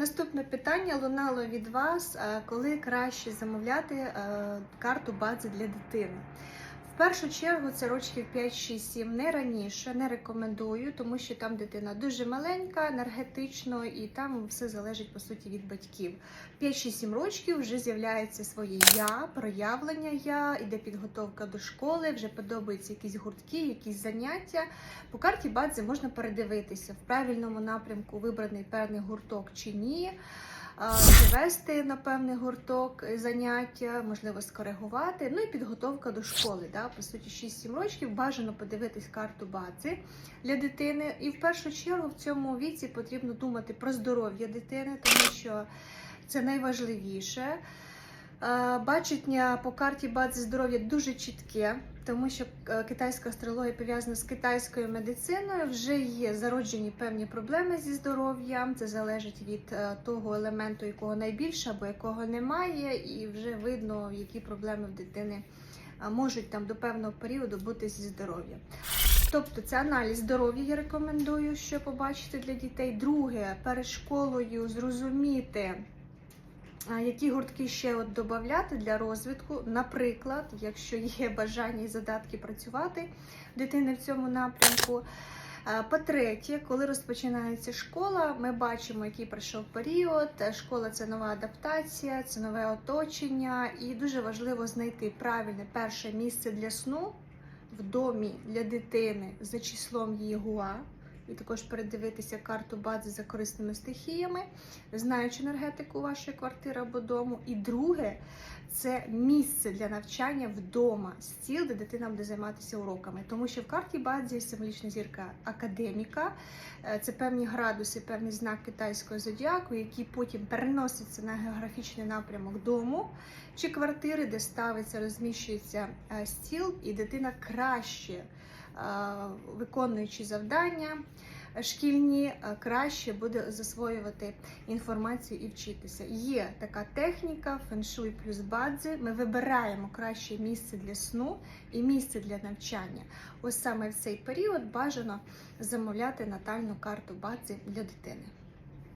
Наступне питання лунало від вас, е, коли краще замовляти е, карту бази для дитини. Першу чергу це рочків 5-6-7, не раніше, не рекомендую, тому що там дитина дуже маленька, енергетично, і там все залежить по суті від батьків. 5-6-7 років вже з'являється своє я, проявлення я, іде підготовка до школи, вже подобаються якісь гуртки, якісь заняття. По карті бадзи можна передивитися в правильному напрямку вибраний певний гурток чи ні. А, Чи вести на певний гурток е, заняття, можливо, скоригувати. Ну і підготовка до школи. Да? По суті, 6-7 років бажано подивитись карту бази для дитини. І в першу чергу в цьому віці потрібно думати про здоров'я дитини, тому що це найважливіше. Бачення по карті бази здоров'я дуже чітке, тому що е, китайська астрологія пов'язана з китайською медициною. Вже є зароджені певні проблеми зі здоров'ям. Це залежить від е, того елементу, якого найбільше або якого немає, і вже видно, які проблеми в дитини можуть там до певного періоду бути зі здоров'ям. Тобто це аналіз здоров'я я рекомендую, що побачити для дітей. Друге, перед школою зрозуміти. Які гуртки ще от додати для розвитку? Наприклад, якщо є бажання і задатки працювати дитини в цьому напрямку. По-третє, коли розпочинається школа, ми бачимо, який пройшов період. Школа це нова адаптація, це нове оточення, і дуже важливо знайти правильне перше місце для сну в домі для дитини за числом її гуа. І також передивитися карту бази за корисними стихіями, знаючи енергетику вашої квартири або дому. І друге це місце для навчання вдома, стіл, де дитина буде займатися уроками. Тому що в карті є символічна зірка академіка, Е, це певні градуси, певний знак китайського зодіаку, які потім переносяться на географічний напрямок дому чи квартири, де ставиться, розміщується е, стіл, і дитина краще виконуючи завдання шкільні, е, краще буде засвоювати інформацію і вчитися. Є така техніка феншуй плюс бадзи. Ми вибираємо краще місце для сну і місце для навчання. Ось саме в цей період бажано замовляти натальну карту бадзи для дитини.